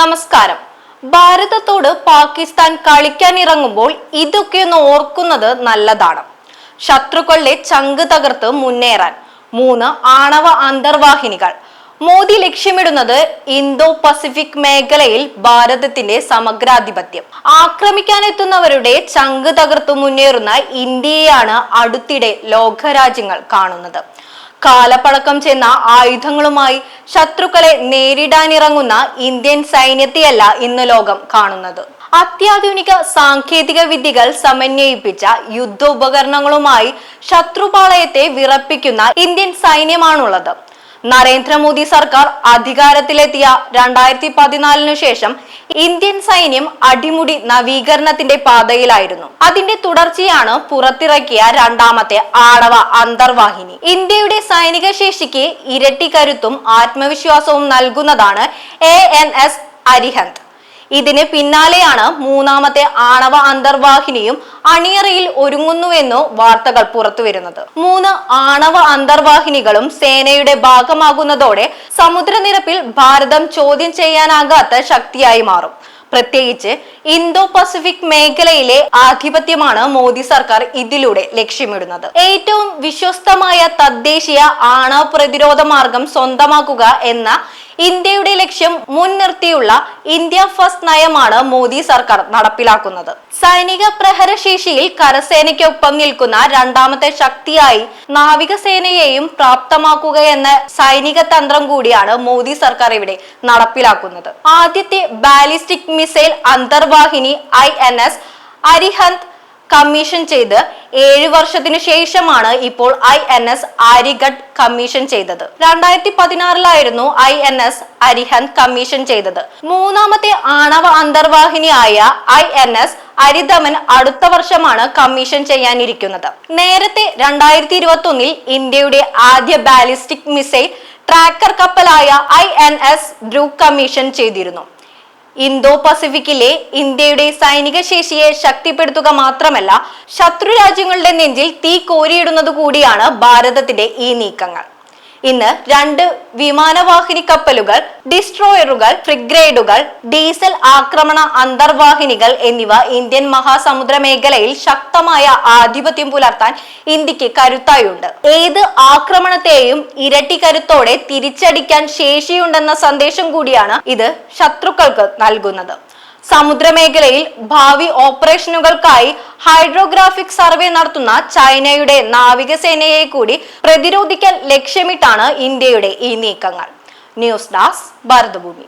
നമസ്കാരം. ഭാരതത്തോട് പാകിസ്ഥാൻ കളിക്കാൻ ഇറങ്ങുമ്പോൾ ഇതൊക്കെ ഒന്ന് ഓർക്കുന്നത് നല്ലതാണ്. ശത്രുക്കളുടെ ചങ്ക് തകർത്ത് മുന്നേറാൻ. മൂന്ന് ആണവ അന്തർവാഹിനികൾ. മോദി ലക്ഷ്യമിടുന്നത് ഇന്തോ പസഫിക് മേഖലയിൽ ഭാരതത്തിന്റെ സമഗ്രാധിപത്യം. ആക്രമിക്കാനെത്തുന്നവരുടെ ചങ്ക് തകർത്തു മുന്നേറുന്ന ഇന്ത്യയാണ് അടുത്തിടെ ലോകരാജ്യങ്ങൾ കാണുന്നത്. കാലപ്പഴക്കം ചെന്ന ആയുധങ്ങളുമായി ശത്രുക്കളെ നേരിടാനിറങ്ങുന്ന ഇന്ത്യൻ സൈന്യത്തെയല്ല ഇന്ന് ലോകം കാണുന്നത്. അത്യാധുനിക സാങ്കേതിക വിദ്യകൾ സമന്വയിപ്പിച്ച യുദ്ധോപകരണങ്ങളുമായി ശത്രുപാളയത്തെ വിറപ്പിക്കുന്ന ഇന്ത്യൻ സൈന്യമാണുള്ളത്. നരേന്ദ്രമോദി സർക്കാർ അധികാരത്തിലെത്തിയ രണ്ടായിരത്തി പതിനാലിനു ശേഷം ഇന്ത്യൻ സൈന്യം അടിമുടി നവീകരണത്തിന്റെ പാതയിലായിരുന്നു. അതിന്റെ തുടർച്ചയാണ് പുറത്തിറക്കിയ രണ്ടാമത്തെ ആണവ അന്തർവാഹിനി. ഇന്ത്യയുടെ സൈനിക ശേഷിക്ക് ഇരട്ടി കരുത്തും ആത്മവിശ്വാസവും നൽകുന്നതാണ് എ എൻ എസ് അരിഹന്ത്. ഇതിന് പിന്നാലെയാണ് മൂന്നാമത്തെ ആണവ അന്തർവാഹിനിയും അണിയറയിൽ ഒരുങ്ങുന്നുവെന്നു വാർത്തകൾ പുറത്തുവരുന്നത്. മൂന്ന് ആണവ അന്തർവാഹിനികളും സേനയുടെ ഭാഗമാകുന്നതോടെ സമുദ്രനിരപ്പിൽ ഭാരതം ചോദ്യം ചെയ്യാനാകാത്ത ശക്തിയായി മാറും. പ്രത്യേകിച്ച് ഇന്തോ പസഫിക് മേഖലയിലെ ആധിപത്യമാണ് മോദി സർക്കാർ ഇതിലൂടെ ലക്ഷ്യമിടുന്നത്. ഏറ്റവും വിശ്വസ്തമായ തദ്ദേശീയ ആണവ പ്രതിരോധ മാർഗം സ്വന്തമാക്കുക എന്ന ഇന്ത്യയുടെ ലക്ഷ്യം മുൻനിർത്തിയുള്ള ഇന്ത്യ ഫസ്റ്റ് നയമാണ് മോദി സർക്കാർ നടപ്പിലാക്കുന്നത്. സൈനിക പ്രഹരശേഷിയിൽ കരസേനയ്ക്കൊപ്പം നിൽക്കുന്ന രണ്ടാമത്തെ ശക്തിയായി നാവികസേനയെയും പ്രാപ്തമാക്കുക എന്ന സൈനിക തന്ത്രം കൂടിയാണ് മോദി സർക്കാർ ഇവിടെ നടപ്പിലാക്കുന്നത്. ആദ്യത്തെ ballistic missile അന്തർവാഹിനി I N S Arihant commission ചെയ്ത് ഏഴു വർഷത്തിനു ശേഷമാണ് ഇപ്പോൾ I N S Arighat commission ചെയ്തത്. രണ്ടായിരത്തി പതിനാറിലായിരുന്നു I N S Arihant commission ചെയ്തത്. മൂന്നാമത്തെ ആണവ അന്തർവാഹിനിയായ ഐ എൻ എസ് അരിതമൻ അടുത്ത വർഷമാണ് കമ്മീഷൻ ചെയ്യാനിരിക്കുന്നത്. നേരത്തെ രണ്ടായിരത്തി ഇരുപത്തി ഒന്നിൽ ഇന്ത്യയുടെ ആദ്യ ballistic missile tracker കപ്പലായ I N S Dhruv commission ചെയ്തിരുന്നു. ഇന്തോ പസഫിക്കിലെ ഇന്ത്യയുടെ സൈനിക ശേഷിയെ ശക്തിപ്പെടുത്തുക മാത്രമല്ല ശത്രു രാജ്യങ്ങളുടെ നെഞ്ചിൽ തീ കോരിയിടുന്നത് കൂടിയാണ് ഭാരതത്തിന്റെ ഈ നീക്കങ്ങൾ. ഇന്ന് രണ്ട് വിമാനവാഹിനി കപ്പലുകൾ ഡിസ്ട്രോയറുകൾ ഫ്രിഗ്രേഡുകൾ ഡീസൽ ആക്രമണ അന്തർവാഹിനികൾ എന്നിവ ഇന്ത്യൻ മഹാസമുദ്ര മേഖലയിൽ ശക്തമായ ആധിപത്യം പുലർത്താൻ ഇന്ത്യയ്ക്ക് കരുത്തായുണ്ട്. ഏത് ആക്രമണത്തെയും ഇരട്ടി കരുത്തോടെ തിരിച്ചടിക്കാൻ ശേഷിയുണ്ടെന്ന സന്ദേശം കൂടിയാണ് ഇത് ശത്രുക്കൾക്ക് നൽകുന്നത്. സമുദ്രമേഖലയിൽ ഭാവി ഓപ്പറേഷനുകൾക്കായി ഹൈഡ്രോഗ്രാഫിക് സർവേ നടത്തുന്ന ചൈനയുടെ നാവികസേനയെ കൂടി പ്രതിരോധിക്കാൻ ലക്ഷ്യമിട്ടാണ് ഇന്ത്യയുടെ ഈ നീക്കങ്ങൾ. News desk Bharathabhoomi.